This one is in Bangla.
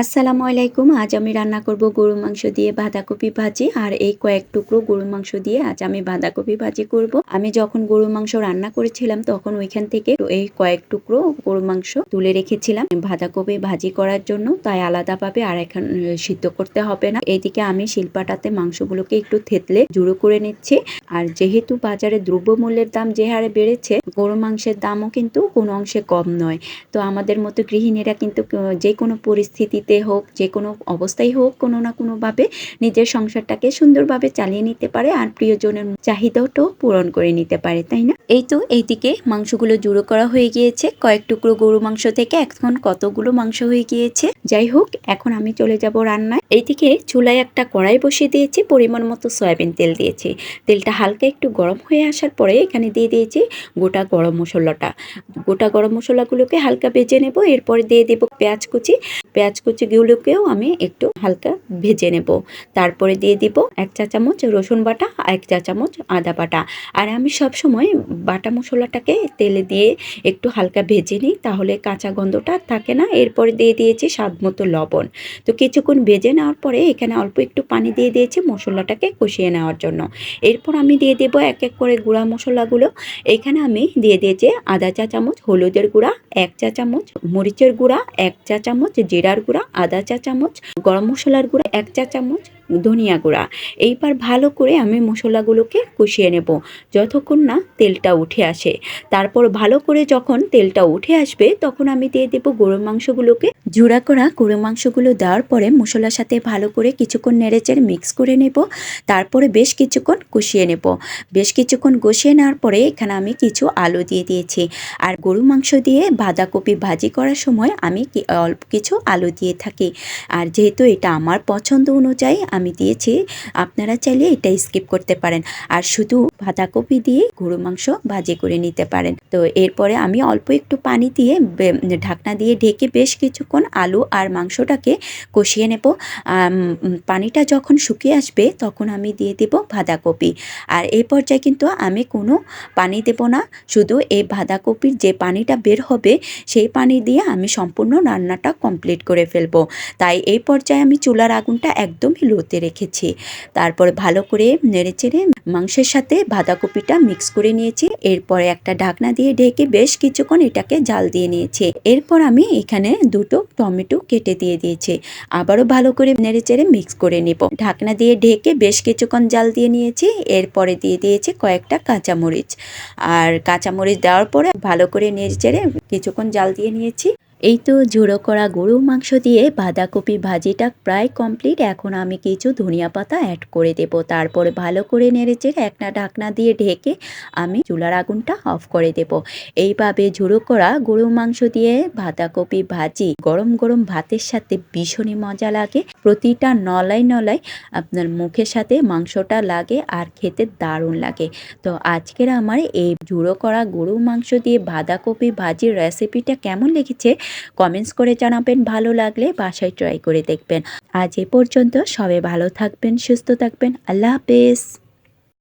আসসালামু আলাইকুম। আজ আমি রান্না করব গরু মাংস দিয়ে বাঁধাকপি ভাজি আর এই কয়েক টুকরো গরু মাংস দিয়ে আজ আমি বাঁধাকপি ভাজি করব। আমি যখন গরু মাংস রান্না করেছিলাম তখন ওইখান থেকে এই কয়েক টুকরো গরু মাংস তুলে রেখেছিলাম। বাঁধাকপি ভাজি করার জন্য তাই আলাদাভাবে আর এখন সিদ্ধ করতে হবে না। এইদিকে আমি শিল্পাটাতে মাংসগুলোকে একটু থেতলে জুড়ো করে নিচ্ছি। আর যেহেতু বাজারে দ্রব্যমূল্যের দাম যে হারে বেড়েছে গরু মাংসের দামও কিন্তু কোনো অংশে কম নয়। তো আমাদের মতো গৃহিণীরা কিন্তু যে কোনো পরিস্থিতি পরিস্থিতিতে হোক, যে কোনো অবস্থায় হোক, কোনো না কোনোভাবে নিজের সংসারটাকে সুন্দরভাবে চালিয়ে নিতে পারে আর প্রিয়জনের চাহিদাটাও পূরণ করে নিতে পারে, তাই না? এই তো এইদিকে মাংসগুলো জুড়ো করা হয়ে গিয়েছে। কয়েক টুকরো গরু মাংস থেকে এখন কতগুলো মাংস হয়ে গিয়েছে? যাই হোক, এখন আমি চলে যাব রান্নায়। এইদিকে চুলায় একটা কড়াই বসিয়ে দিয়েছি, পরিমাণ মতো সয়াবিন তেল দিয়েছি। তেলটা হালকা একটু গরম হয়ে আসার পরে এখানে দিয়ে দিয়েছি গোটা গরম মশলাটা। গোটা গরম মশলাগুলোকে হালকা বেজে নেব, এরপরে দিয়ে দেব পেঁয়াজ কুচি। পেঁয়াজ কুচিগুলোকেও আমি একটু হালকা ভেজে নেব। তারপরে দিয়ে দিব এক চা চামচ রসুন বাটা, এক চা চামচ আদা বাটা। আর আমি সব সময় বাটা মশলাটাকে তেলে দিয়ে একটু হালকা ভেজে নিই, তাহলে কাঁচা গন্ধটা থাকে না। এরপরে দিয়ে দিয়েছি স্বাদ মতো লবণ। তো কিছুক্ষণ ভেজে নেওয়ার পরে এখানে অল্প একটু পানি দিয়ে দিয়েছি মশলাটাকে কষিয়ে নেওয়ার জন্য। এরপর আমি দিয়ে দেবো এক এক করে গুঁড়া মশলাগুলো। এখানে আমি দিয়ে দিয়েছি আধা চা চামচ হলুদের গুঁড়া, এক চা চামচ মরিচের গুঁড়া, এক চা চামচ জিরার গুঁড়া আধা চা চামচ গরম মশলার গুঁড়া এক চা চামচ ধনিয়া গুঁড়া। এইবার ভালো করে আমি মশলাগুলোকে কষিয়ে নেব, যতক্ষণ না তেলটা উঠে আসে। তারপর ভালো করে যখন তেলটা উঠে আসবে, তখন আমি দিয়ে দেবো গরুর মাংসগুলোকে। জোড়া করা গরুর মাংসগুলো দেওয়ার পরে মশলার সাথে ভালো করে কিছুক্ষণ নেড়েচেড়ে মিক্স করে নেব। তারপরে বেশ কিছুক্ষণ কষিয়ে নেব। বেশ কিছুক্ষণ কষিয়ে নেওয়ার পরে এখানে আমি কিছু আলু দিয়ে দিয়েছি। আর গরু মাংস দিয়ে বাঁধাকপি ভাজি করার সময় আমি অল্প কিছু আলু দিয়ে থাকি। আর যেহেতু এটা আমার পছন্দ অনুযায়ী আমি দিয়েছি, আপনারা চাইলে এটা স্কিপ করতে পারেন। আর শুধু বাঁধাকপি দিয়ে গরু মাংস ভাজি করে নিতে পারেন। তো এরপরে আমি অল্প একটু পানি দিয়ে ঢাকনা দিয়ে ঢেকে বেশ কিছুক্ষণ আলু আর মাংসটাকে কষিয়ে নেব। পানিটা যখন শুকিয়ে আসবে তখন আমি দিয়ে দেব বাঁধাকপি। আর এই পর্যায়ে কিন্তু আমি কোনো পানি দেব না। শুধু এই বাঁধাকপির যে পানিটা বের হবে সেই পানি দিয়ে আমি সম্পূর্ণ রান্নাটা কমপ্লিট করে ফেলব। তাই এই পর্যায়ে আমি চুলার আগুনটা একদমই লোতে রেখেছি। তারপরে ভালো করে নেড়ে চেড়ে মাংসের সাথে বাঁধাকপিটা মিক্স করে নিয়েছি। এরপরে একটা ঢাকনা দিয়ে ঢেকে বেশ কিছুক্ষণ এটাকে জাল দিয়ে নিয়েছি। এরপর আমি এখানে দুটো টমেটো কেটে দিয়ে দিয়েছি। আবারও ভালো করে নেড়ে চেড়ে মিক্স করে নিব। ঢাকনা দিয়ে ঢেকে বেশ কিছুক্ষণ জাল দিয়ে নিয়েছি। এরপরে দিয়ে দিয়েছি কয়েকটা কাঁচামরিচ। আর কাঁচামরিচ দেওয়ার পরে ভালো করে নেড়ে চেড়ে কিছুক্ষণ জাল দিয়ে নিয়েছি। এই তো ঝুড়ো করা গরু মাংস দিয়ে বাঁধাকপি ভাজিটা প্রায় কমপ্লিট এখন আমি কিছু ধনিয়া পাতা অ্যাড করে দেব। তারপরে ভালো করে নেড়েচেড়ে একটা ঢাকনা দিয়ে ঢেকে আমি চুলার আগুনটা অফ করে দেব। এইভাবে ঝুড়ো করা গরু মাংস দিয়ে বাঁধাকপি ভাজি গরম গরম ভাতের সাথে ভীষণই মজা লাগে। প্রতিটা নলাই নলায় আপনার মুখের সাথে মাংসটা লাগে আর খেতে দারুণ লাগে। তো আজকের আমার এই জুড়ো করা গরু মাংস দিয়ে বাঁধাকপি ভাজির রেসিপিটা কেমন লেগেছে কমেন্টস করে জানাবেন, ভালো লাগলে বাসায় ট্রাই করে দেখবেন। আজ এ পর্যন্ত সবাই ভালো থাকবেন, সুস্থ থাকবেন, আল্লাহ হাফেজ।